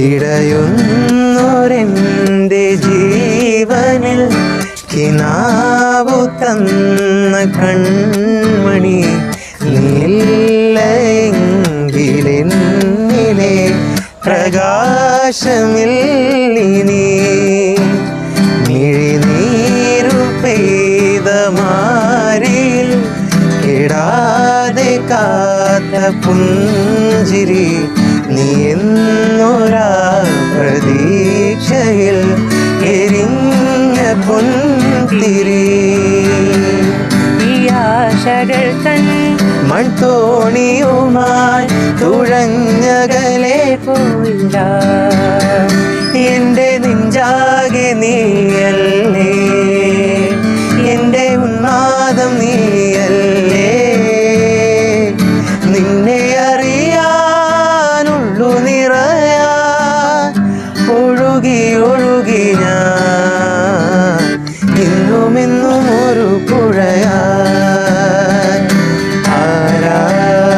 പിടയുന്നൊരെന്റെ ജീവനിൽ കിനാവു തന്ന കൺമണി നീല്ലെങ്കിലെന്നിലെ പ്രകാശമില്ലിനി. മിഴിനീരു പെയ്ത മാരിയിൽ കിടാതെ കാത്ത പുഞ്ചിരി നീ എന്നൊരാ തൻ മൺതോണിയുമായി തുഴഞ്ഞകലെ പോയില്ല എന്നും ഒരു പുഴയാൻ ആരാധികേ.